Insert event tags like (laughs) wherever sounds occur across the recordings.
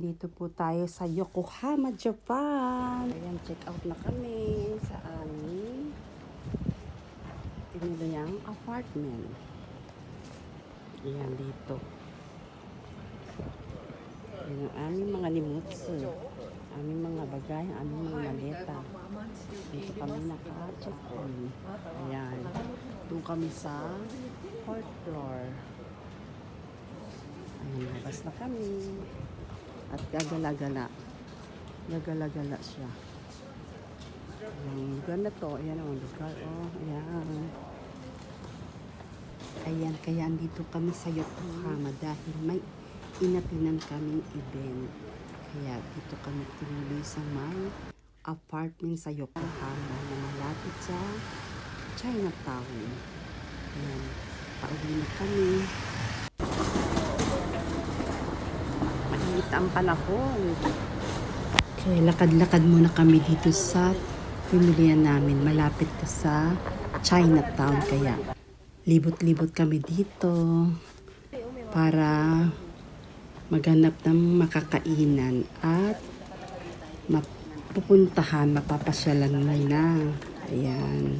Nandito po tayo sa Yokohama, Japan. Ayan, check out na kami sa aming pinilayang apartment. Ayan, dito. Ayan ang aming mga nimutsu. Aming mga bagay, aming mga maleta. Dito kami naka-check in. Ayan. Doon kami sa fourth floor. Ayan, labas na kami. At gagala-gala. Gagala-gala siya. Ang lugar na to, ayan ang lugar. Oh, ayan. Ayan, kaya andito kami sa Yokohama dahil may inapinan kaming event. Kaya dito kami tinuloy sa may apartment sa Yokohama na malapit sa Chinatown. Ayan, pauwi na kami. Ang panahon. Kaya lakad-lakad muna kami dito sa pamilya namin. Malapit to sa Chinatown. Kaya libot-libot kami dito para maghanap ng makakainan at mapupuntahan, mapapasyalan muna. Ayan.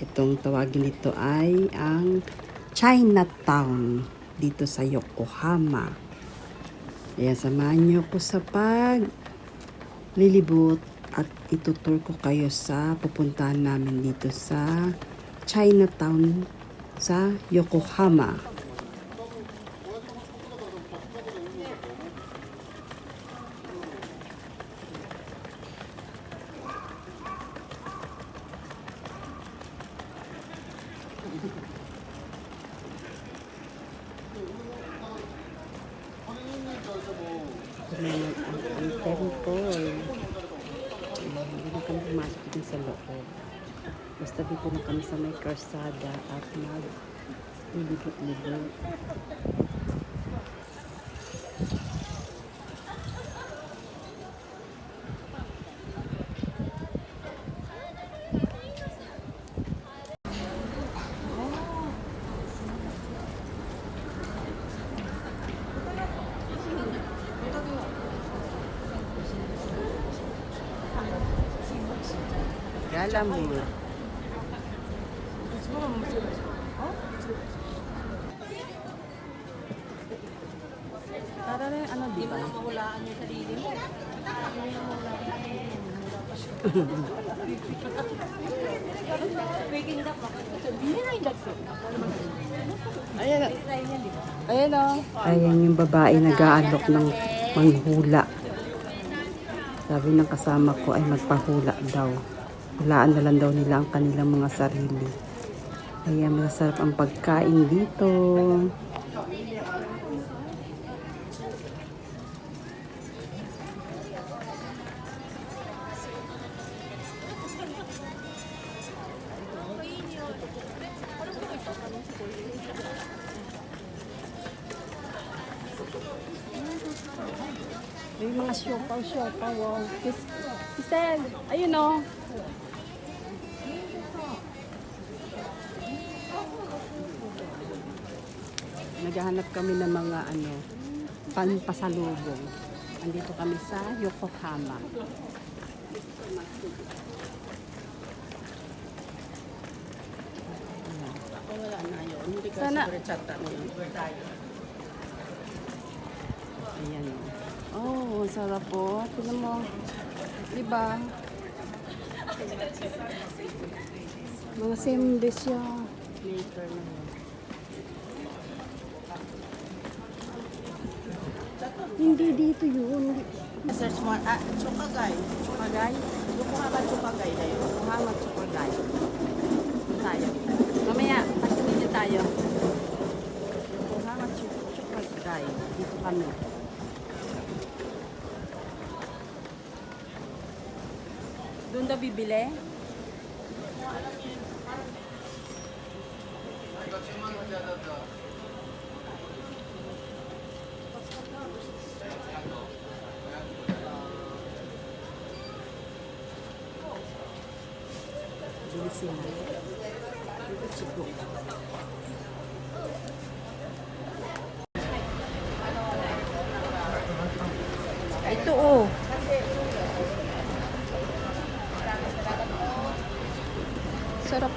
Itong tawagin nito ay ang Chinatown dito sa Yokohama. Kaya samahan niyo ko sa pag lilibot at itutur ko kayo sa pupuntahan namin dito sa Chinatown sa Yokohama. Ayan, ang, ang temple. Ayan, Hindi na kami pumasok din sa loob. Basta dito na kami sa may karsada at mag lilibot-libot. Gala mo. Para rin ano, di ba? Mahulaan yung sarili mo. Waking up ako. Na yung dagdag. Ayan. Ayan yung babae nag-aalok ng manghula. Sabi ng kasama ko ay magpahula daw. Hulaan na lang daw nila ang kanilang mga sarili. Ayan, masarap ang pagkain dito. May mga siopaw, siopaw. Wow. Kis- Kisel, ayun o. Naghahanap kami ng mga ano, panpasalubong. Andito kami sa Yokohama. Wala na yun. Hindi ka Sana- siguro yun. Ayan. Oh, sarap po. Tignan mo. Diba? Mga sembes siya. Later na yun. Hindi dito yun. Search mo, ah, Chukagay. Chukagay. Yokohama Chukagay na yun. Muhammad Chukagay. Tayo. Mamaya, patuloy tayo. Muhammad Chuk- Chukagay. Dito kami. Doon daw bibili? Chico. Ito oh. Sarap.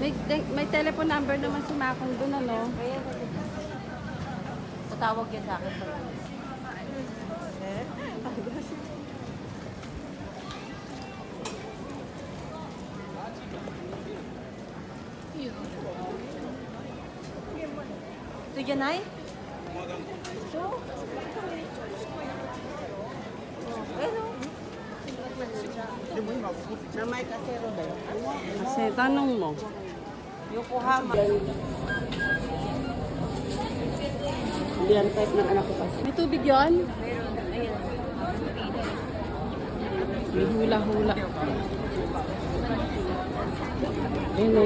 May, may telephone number naman si Makong doon, ano? Tatawag yan sa akin. Ito dyan ay? Ito? Oh, ano? Na may kasero ba yun? Kasi tanong mo. Yokohama. Hindi yan type ng anak ko kasi. May tubig yon? Meron. Ayan. May hula-hula. Ayun o.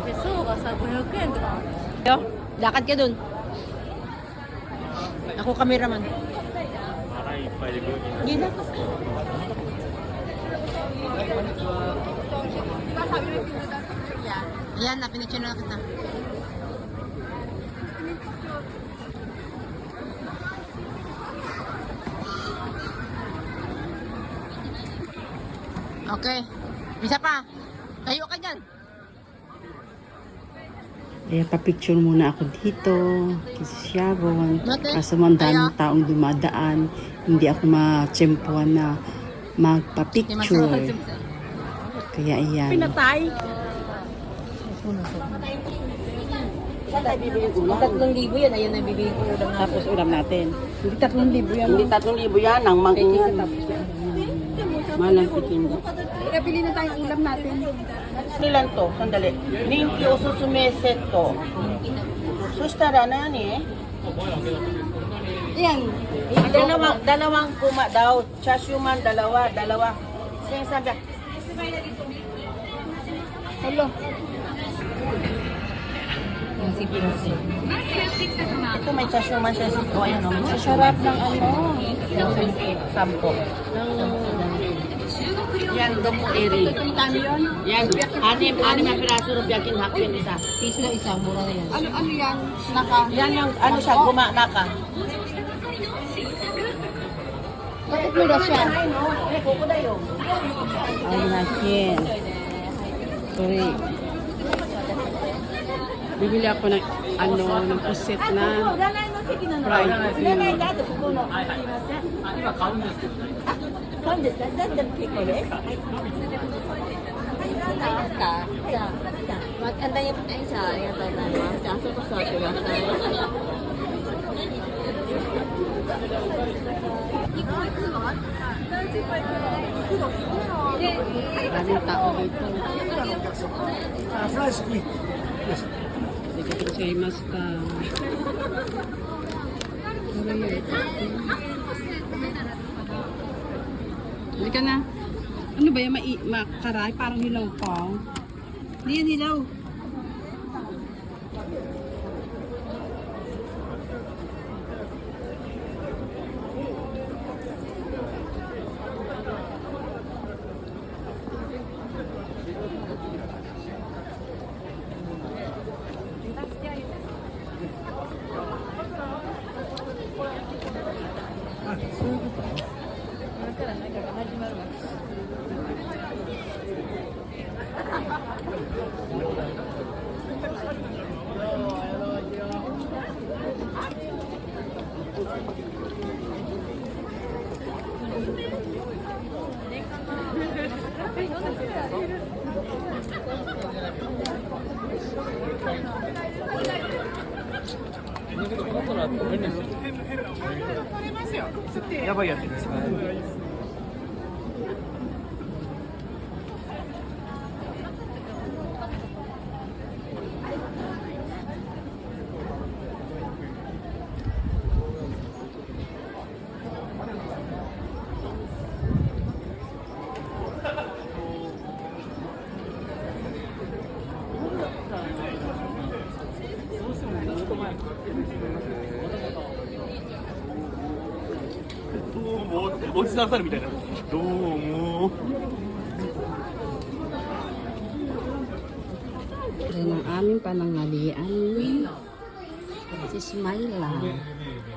Peso, kasa 500 yen. Yo, lakad ka dun. Ako cameraman. Gila. Ayan, napinicture na kita. Okay. Isa pa. Tayo ka dyan. Kaya papicture muna ako dito. Kasi Sharon. Mate, Kaso man daming kaya- taong dumadaan. Hindi ako matsempuan na magpa-picture. Kaya ayan. Pinatay. Tatlong libo yan. Ayun na bibili ko ulam na. Tapos ulam natin. Hindi tatlong libo yan. Hindi tatlong libo yan. Ang mangingan. Malang pikin. Kaya pili na tayong ulam natin. Ilan to? Sandali. Ninki osusume set to. Sustara na yan eh. Ayan. Dalawang, dalawang kuma daw. Chashuman, dalawa, dalawa. Siyang sabi, Hello. Ito may chashuman siya. O ayan o. May Sarap ng ano. sampo. Yan, domo eri. Yan, anim, anim na piraso rubyakin hakin isa. Piso na isa. Mura na yan. Ano, ano yan? Naka. Yan yung, ano siya, gumana ka. Bakit mura siya? Eh. Ay, nakin. Sorry. Bibili ako ng ano, ng puset na fried food. 買うんですかだったら結構です。何ですかじゃあ、じゃあ、まあ、簡単に、はい、じゃあ、ありがとうございます。じ Halika na. Ano ba yan? Makaray? Parang hilaw pa. Hindi yan hilaw. (laughs) やばいやつですね。おじさん猿みたいなどうも Ito ng aming pananghalian si Smaila.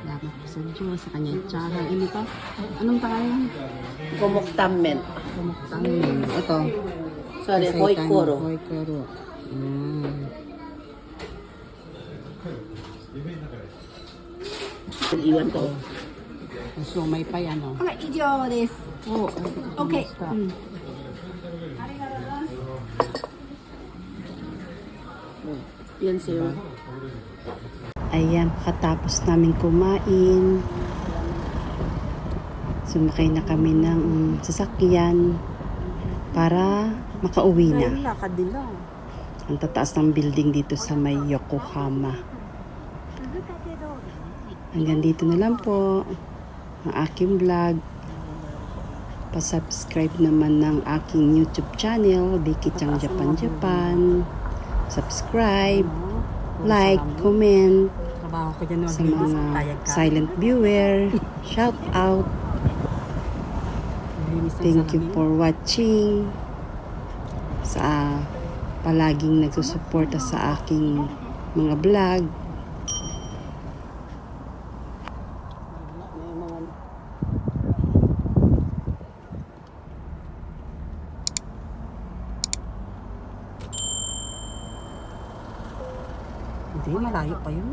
Dapat po sa Diyos sa kanyang tsara. Ano Ini pa? Anong pangalan? Gumuktamen. Gumuktamen. Ito. Sorry, Hoikoro. Hoikoro. Mm. Iwan ko. Yung sumay pa yan, oh. Okay, idyo this. Mm. Yan sa'yo. Ayan, katapos namin kumain. Sumakay na kami ng sasakyan para makauwi na. Ang tataas ng building dito sa may Yokohama. Hanggang dito na lang po ang aking vlog. Pa-subscribe naman ng aking YouTube channel, Vicky Chang Japan Japan. Subscribe, like, comment sa mga silent viewer. Shout out. Thank you for watching. Sa palaging nagsusuporta sa aking mga vlog. Hindi, malayo pa yun.